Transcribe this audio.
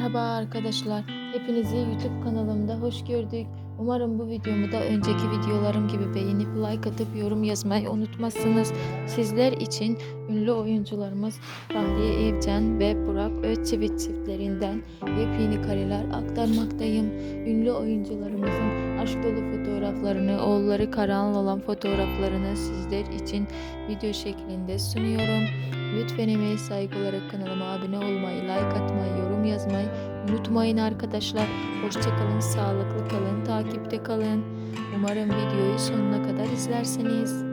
Merhaba arkadaşlar. Hepinizi YouTube kanalımda hoş gördük. Umarım bu videomu da önceki videolarım gibi beğenip like atıp yorum yazmayı unutmazsınız. Sizler için ünlü oyuncularımız Fahriye Evcen ve Burak Özçivit çiftlerinden yepyeni kareler aktarmaktayım. Ünlü oyuncularımızın aşk dolu fotoğraflarını, oğulları karan olan fotoğraflarını sizler için video şeklinde sunuyorum. Lütfen emeği saygı olarak kanalıma abone olmayı, like atmayı, yorum yazmayı unutmayın arkadaşlar. Hoşçakalın, sağlıklı kalın, takipte kalın. Umarım videoyu sonuna kadar izlersiniz.